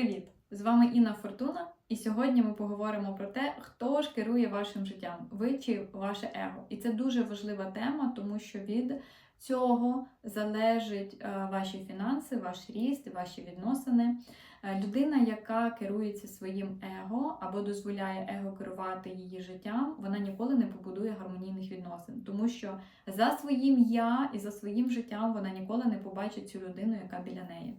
Привіт! З вами Інна Фортуна, і сьогодні ми поговоримо про те, хто ж керує вашим життям, ви чи ваше его. І це дуже важлива тема, тому що від цього залежать е, ваші фінанси, ваш ріст, ваші відносини. Е, Людина, яка керується своїм его або дозволяє его керувати її життям, вона ніколи не побудує гармонійних відносин, тому що за своїм я і за своїм життям вона ніколи не побачить цю людину, яка біля неї.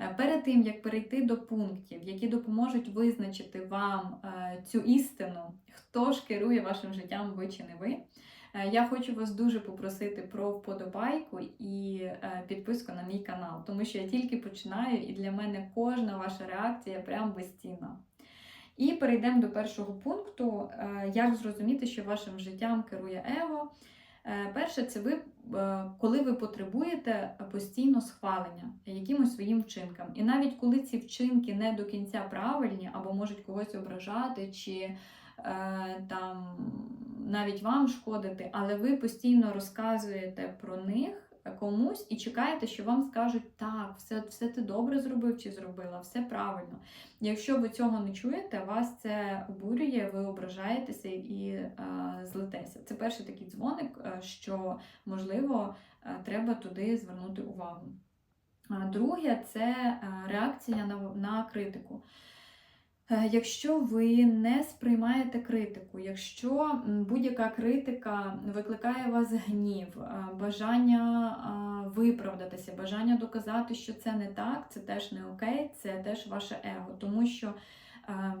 Е, Перед тим як перейти до пунктів, які допоможуть визначити вам е, цю істину, хто ж керує вашим життям, ви чи не ви. е, Я хочу вас дуже попросити про вподобайку і підписку на мій канал, тому що я тільки починаю, і для мене кожна ваша реакція прям безцінна. І перейдемо до першого пункту: як зрозуміти, що вашим життям керує его. Е, Перше, це ви, е, коли ви потребуєте постійно схвалення якимось своїм вчинкам. І навіть коли ці вчинки не до кінця правильні або можуть когось ображати, чи е, там навіть вам шкодити, але ви постійно розказуєте про них комусь і чекаєте, що вам скажуть так, все, все ти добре зробив чи зробила, все правильно. Якщо ви цього не чуєте, вас це обурює, ви ображаєтеся і е, злитеся. Це перший такий дзвоник, е, що можливо е, треба туди звернути увагу. Друге, це е, реакція на, на критику. Е, Якщо ви не сприймаєте критику, якщо будь-яка критика викликає у вас гнів, е, бажання виправдатися, бажання доказати, що це не так, це теж не окей, це теж ваше его. Тому що е,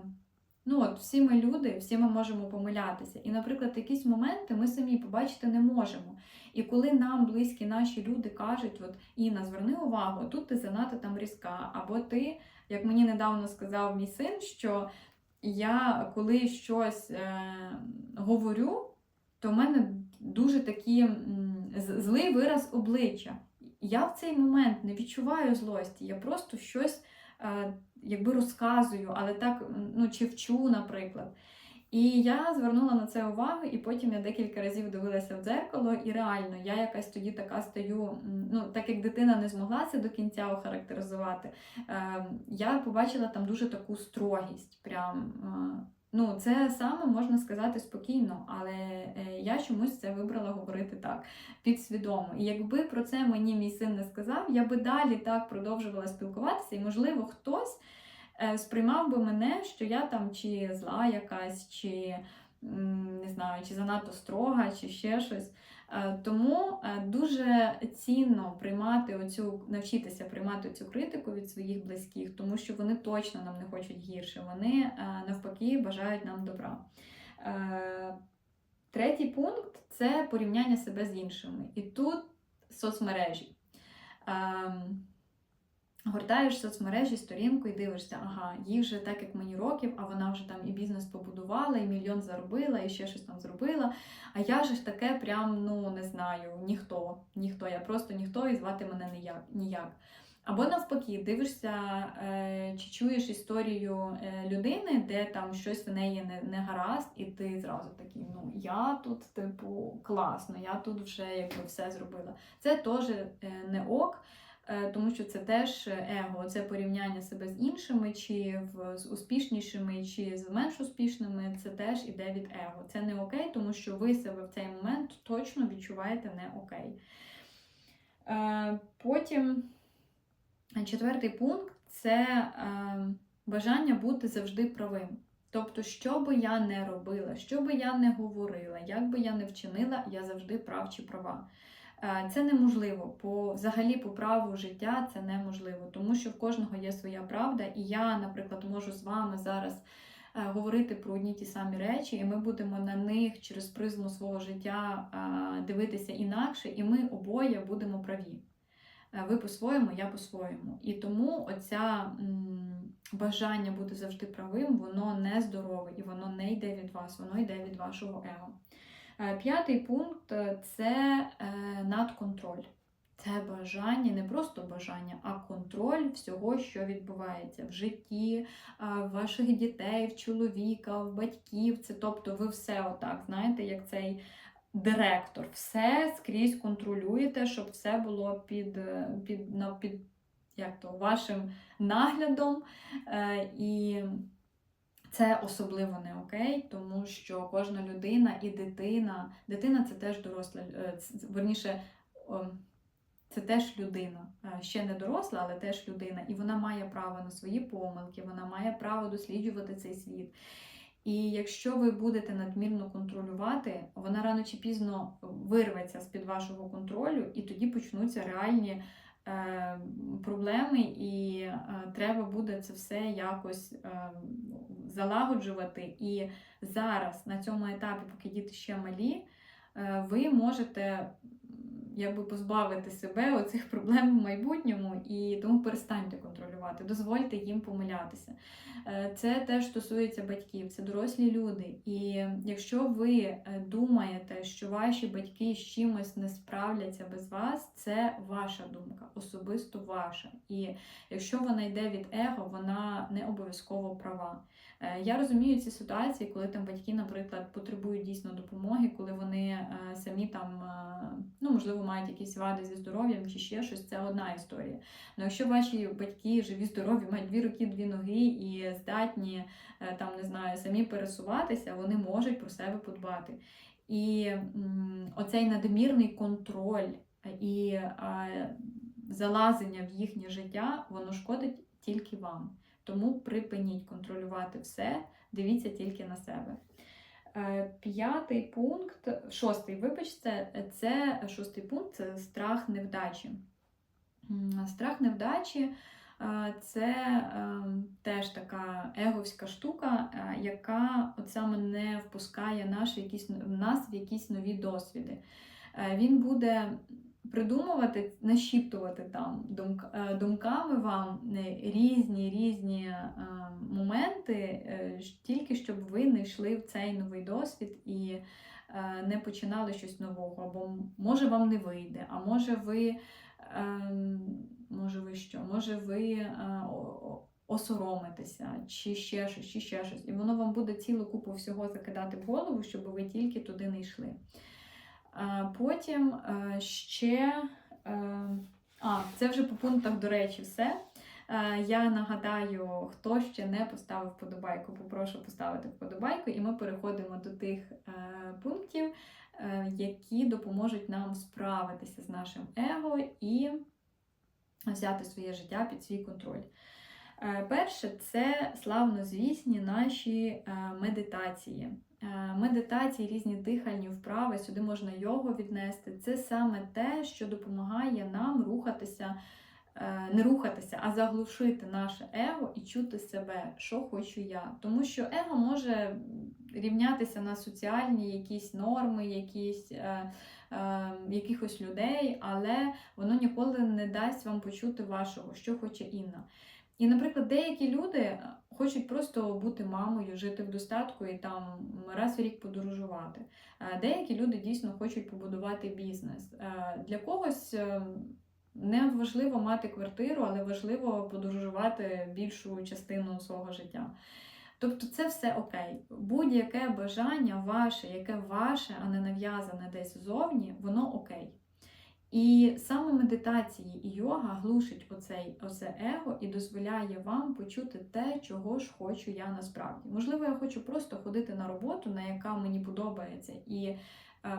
ну от, всі ми люди, всі ми можемо помилятися. І, наприклад, якісь моменти ми самі побачити не можемо. І коли нам близькі наші люди кажуть, от Інна, зверни увагу, тут ти занадто там різка, або ти. Як мені недавно сказав мій син, що я коли щось е, говорю, то в мене дуже такий м, злий вираз обличчя. Я в цей момент не відчуваю злості, я просто щось е, якби розказую, але так, ну, чи вчу, наприклад. І я звернула на це увагу, і потім я декілька разів дивилася в дзеркало, і реально я якась тоді така стаю, ну так як дитина не змогла це до кінця охарактеризувати, е, я побачила там дуже таку строгість. Прям, е, ну, це саме можна сказати спокійно, але е, я чомусь це вибрала говорити так, підсвідомо. І якби про це мені мій син не сказав, я би далі так продовжувала спілкуватися, і, можливо, хтось сприймав би мене, що я там чи зла якась, чи не знаю, чи занадто строга, чи ще щось. Е, Тому е, дуже цінно приймати оцю, навчитися приймати цю критику від своїх близьких, тому що вони точно нам не хочуть гірше, вони е, навпаки бажають нам добра. Е, Третій пункт це порівняння себе з іншими. І тут соцмережі. Гортаєш соцмережі, сторінку і дивишся, ага, їй вже так, як мені років, а вона вже там і бізнес побудувала, і мільйон заробила, і ще щось там зробила. А я ж таке прям, ну не знаю, ніхто, ніхто, я просто ніхто і звати мене ніяк. ніяк. Або навпаки, дивишся е, чи чуєш історію е, людини, де там щось в неї не, не гаразд, і ти зразу такий, ну я тут, типу, класно, я тут вже якби все зробила. Це теж е, не ок. Е, тому що це теж его, це порівняння себе з іншими, чи з успішнішими, чи з менш успішними, це теж іде від его. Це не окей, тому що ви себе в цей момент точно відчуваєте не окей. Е, Потім четвертий пункт це е, бажання бути завжди правим. Тобто, що би я не робила, що би я не говорила, як би я не вчинила, я завжди прав чи права. Е, Це неможливо, по взагалі по праву життя це неможливо, тому що в кожного є своя правда, і я, наприклад, можу з вами зараз е, говорити про одні ті самі речі, і ми будемо на них через призму свого життя е, дивитися інакше, і ми обоє будемо праві. Ви по-своєму, я по-своєму. І тому оця бажання бути завжди правим, воно не здорове і воно не йде від вас, воно йде від вашого его. Е, П'ятий пункт е, це е, надконтроль. Це бажання, не просто бажання, а контроль всього, що відбувається в житті в ваших дітей, в чоловіка, в батьків. Це тобто ви все отак, знаєте, як цей директор, все скрізь контролюєте, щоб все було під, під, під як то, вашим наглядом. І це особливо не окей, тому що кожна людина і дитина, дитина це теж доросла, е, верніше, це теж людина. Е, Ще не доросла, але теж людина. І вона має право на свої помилки, вона має право досліджувати цей світ. І якщо ви будете надмірно контролювати, вона рано чи пізно вирветься з-під вашого контролю, і тоді почнуться реальні е, проблеми, і треба буде це все якось залагоджувати. І зараз, на цьому етапі, поки діти ще малі, е, ви можете якби позбавити себе оцих проблем в майбутньому, і тому перестаньте контролювати, дозвольте їм помилятися. Е, Це теж стосується батьків, це дорослі люди. І якщо ви е, думаєте, що ваші батьки з чимось не справляться без вас, це ваша думка, особисто ваша. І якщо вона йде від его, вона не обов'язково права. Е, Я розумію ці ситуації, коли там батьки, наприклад, потребують дійсно допомоги, коли вони самі там, ну можливо, мають якісь вади зі здоров'ям чи ще щось, це одна історія. Ну, якщо ваші батьки живі, здорові, мають дві руки, дві ноги і здатні е, там, не знаю, самі пересуватися, вони можуть про себе подбати. І оцей надмірний контроль і е, залазення в їхнє життя, воно шкодить тільки вам. Тому припиніть контролювати все, дивіться тільки на себе. Е, П'ятий пункт, шостий, вибачте, це шостий пункт це страх невдачі. Страх невдачі е, це е, теж така еговська штука, яка от саме не впускає наші, якісь, нас в якісь нові досвіди. Він буде придумувати, нашіптувати там е, думками вам е, різні різні е, моменти, тільки щоб ви не йшли в цей новий досвід і не починали щось нового. Або може вам не вийде, а може ви. ем, Може ви що? Може ви о- о- осоромитеся, чи ще щось, чи ще щось. І воно вам буде цілу купу всього закидати в голову, щоб ви тільки туди не йшли. Е, Потім е, ще. е, А, це вже по пунктах, до речі, все. Я нагадаю, хто ще не поставив вподобайку, попрошу поставити вподобайку, і ми переходимо до тих пунктів, які допоможуть нам справитися з нашим его і взяти своє життя під свій контроль. Перше, це славнозвісні наші медитації. Е, Медитації, різні дихальні вправи, сюди можна його віднести. Це саме те, що допомагає нам рухатися, е, не рухатися, а заглушити наше его і чути себе, що хочу я. Тому що его може рівнятися на соціальні якісь норми, якісь. е, Якихось людей, але воно ніколи не дасть вам почути вашого, що хоче Інна. І, наприклад, деякі люди хочуть просто бути мамою, жити в достатку і там раз в рік подорожувати. Е, Деякі люди дійсно хочуть побудувати бізнес. Е, Для когось е, не важливо мати квартиру, але важливо подорожувати більшу частину свого життя. Тобто це все окей. Будь-яке бажання ваше, яке ваше, а не нав'язане десь ззовні, воно окей. І саме медитації і йога глушить оцей, оце его і дозволяє вам почути те, чого ж хочу я насправді. Можливо, я хочу просто ходити на роботу, на яка мені подобається, і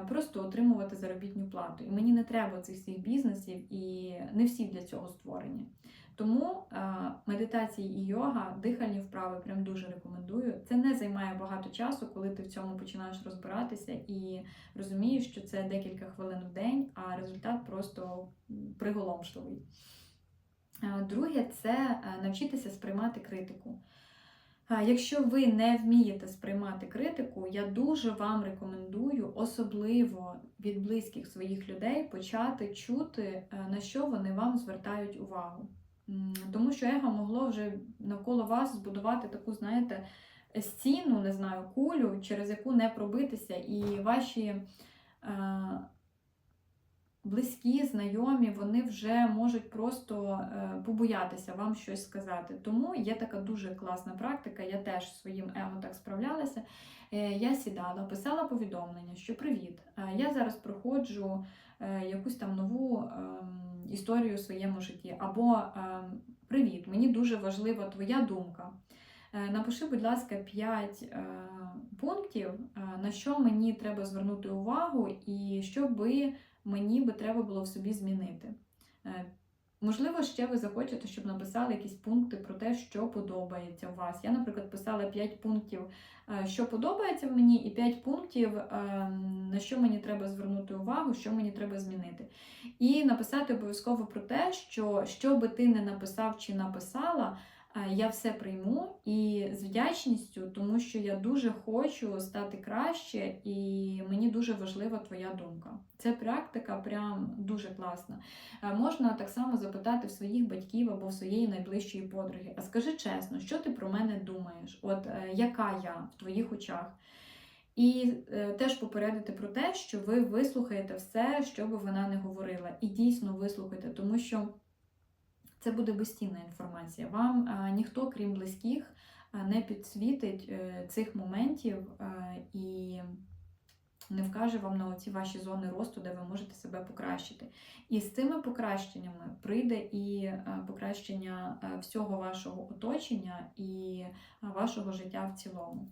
просто отримувати заробітну плату. І мені не треба цих всіх бізнесів, і не всі для цього створені. Тому е, медитації і йога, дихальні вправи прям дуже рекомендую. Це не займає багато часу, коли ти в цьому починаєш розбиратися і розумієш, що це декілька хвилин в день, а результат просто приголомшливий. Е, Друге, це е, навчитися сприймати критику. Якщо ви не вмієте сприймати критику, я дуже вам рекомендую, особливо від близьких своїх людей, почати чути, е, на що вони вам звертають увагу. Тому що его могло вже навколо вас збудувати таку, знаєте, стіну, не знаю, кулю, через яку не пробитися, і ваші е, близькі, знайомі, вони вже можуть просто е, побоятися вам щось сказати. Тому є така дуже класна практика, я теж своїм его так справлялася. Е, Я сідала, писала повідомлення, що привіт, е, я зараз проходжу якусь там нову ем, історію у своєму житті. Або е, Привіт, мені дуже важлива твоя думка. Напиши, будь ласка, 5 е, пунктів, на що мені треба звернути увагу, і що би мені би треба було в собі змінити. Е, Можливо, ще ви захочете, щоб написали якісь пункти про те, що подобається у вас. Я, наприклад, писала 5 пунктів, е, що подобається мені, і 5 пунктів, е, на що мені треба звернути увагу, що мені треба змінити. І написати обов'язково про те, що що би ти не написав чи написала, я все прийму і з вдячністю, тому що я дуже хочу стати краще, і мені дуже важлива твоя думка. Це практика прям дуже класна. Е, Можна так само запитати в своїх батьків або в своєї найближчої подруги. А скажи чесно, що ти про мене думаєш? От е, яка я в твоїх очах? І е, теж попередити про те, що ви вислухаєте все, що би вона не говорила. І дійсно вислухайте, тому що це буде безцінна інформація. Вам е, ніхто, крім близьких, е, не підсвітить е, цих моментів і не вкаже вам на оці ваші зони росту, де ви можете себе покращити. І з цими покращеннями прийде і покращення всього вашого оточення і вашого життя в цілому.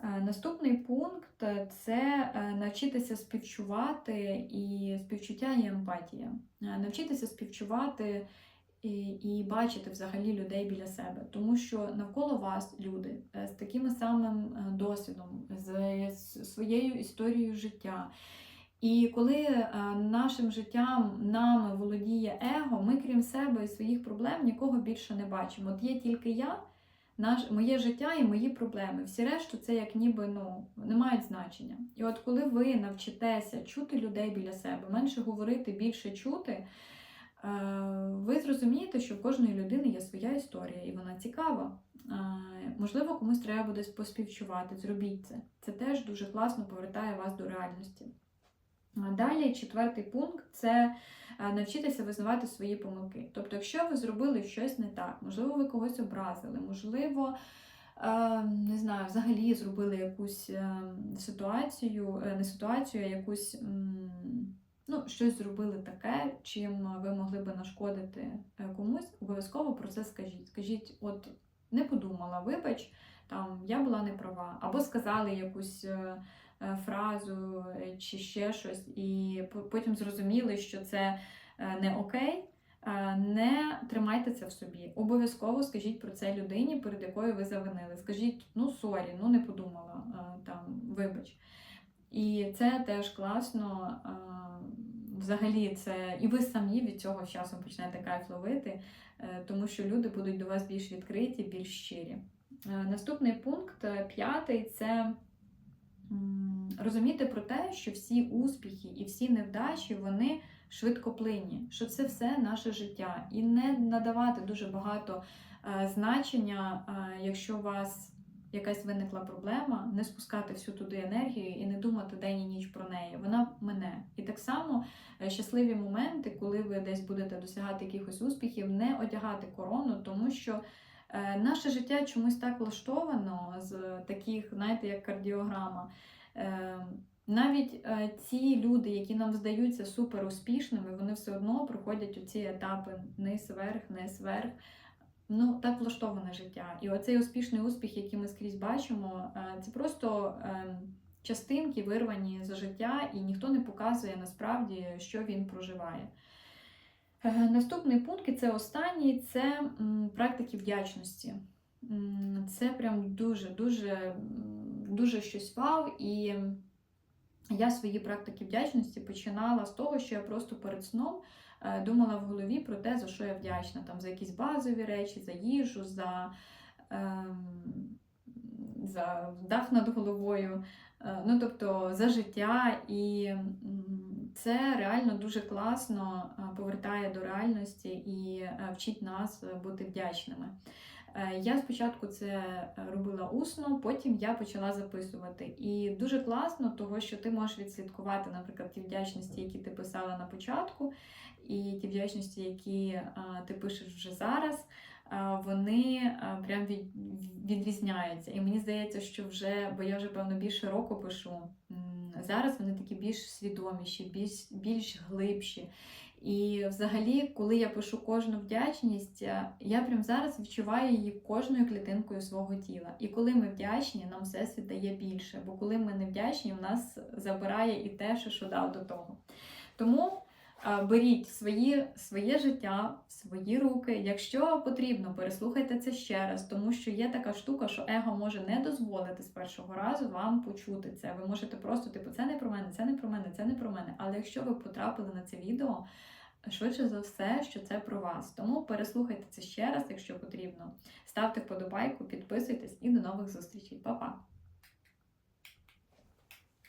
Наступний пункт це навчитися співчувати і співчуття і емпатія. Навчитися співчувати і, і бачити взагалі людей біля себе, тому що навколо вас люди е, з таким самим е, досвідом, з своєю історією життя. І коли е, нашим життям нами володіє его, ми крім себе і своїх проблем нікого більше не бачимо. От є тільки я, наш, моє життя і мої проблеми. Всі решту це як ніби ну, не мають значення. І от коли ви навчитеся чути людей біля себе, менше говорити, більше чути, ви зрозумієте, що в кожної людини є своя історія, і вона цікава. Е, Можливо, комусь треба буде поспівчувати, зробіть це. Це теж дуже класно повертає вас до реальності. Далі, четвертий пункт це е, навчитися визнавати свої помилки. Тобто, якщо ви зробили щось не так, можливо, ви когось образили, можливо, е, не знаю, взагалі зробили якусь е, ситуацію, е, не ситуацію, а якусь ну, щось зробили таке, чим ви могли би нашкодити е, комусь, обов'язково про це скажіть. Скажіть, от не подумала, вибач, там я була не права, або сказали якусь. е, е, Фразу е, чи ще щось, і потім зрозуміли, що це е, не окей. е, Не тримайте це в собі. Обов'язково скажіть про це людині, перед якою ви завинили. Скажіть, ну сорі, ну не подумала, е, там, вибач. І це теж класно. Взагалі, це і ви самі від цього з часом почнете кайф ловити, е, тому що люди будуть до вас більш відкриті, більш щирі. Е, Наступний пункт, е, п'ятий, це розуміти про те, що всі успіхи і всі невдачі вони швидкоплинні, що це все наше життя, і не надавати дуже багато значення, якщо вас якась виникла проблема, не спускати всю туди енергію і не думати день і ніч про неї. Вона мене. І так само е, щасливі моменти, коли ви десь будете досягати якихось успіхів, не одягати корону, тому що. Е, Наше життя чомусь так влаштовано з таких, знаєте, як кардіограма. Е, Навіть ці люди, які нам здаються супер успішними, вони все одно проходять оці етапи низ вверх, низ вверх. Ну, так влаштоване життя. І оцей успішний успіх, який ми скрізь бачимо, е, це просто е, частинки вирвані з життя, і ніхто не показує насправді, що він проживає. Е, Наступний пункт, і це останній, це практики вдячності. Це прям дуже, дуже, дуже щось вау. І я свої практики вдячності починала з того, що я просто перед сном е, думала в голові про те, за що я вдячна. Там, за якісь базові речі, за їжу, за, ем, за дах над головою, е, ну тобто за життя. І це реально дуже класно е, повертає до реальності і е, вчить нас бути вдячними. Е, Я спочатку це е, робила усно, потім я почала записувати. І дуже класно, того, що ти можеш відслідкувати, наприклад, ті вдячності, які ти писала на початку, і ті вдячності, які е, ти пишеш вже зараз. Вони прям відрізняються. І мені здається, що вже, бо я вже певно більше року пишу. Зараз вони такі більш свідоміші, більш, більш глибші. І взагалі, коли я пишу кожну вдячність, е, я прям зараз відчуваю її кожною клітинкою свого тіла. І коли ми вдячні, нам всесвіт дає більше. Бо коли ми не вдячні, в нас забирає і те, що, дав до того. Тому беріть свої, своє життя в свої руки. Якщо потрібно, переслухайте це ще раз, тому що є така штука, що его може не дозволити з першого разу вам почути це. Ви можете просто, типу, це не про мене, це не про мене, це не про мене. Але якщо ви потрапили на це відео, швидше за все, що це про вас. Тому переслухайте це ще раз, якщо потрібно. Ставте вподобайку, підписуйтесь і до нових зустрічей. Па-па!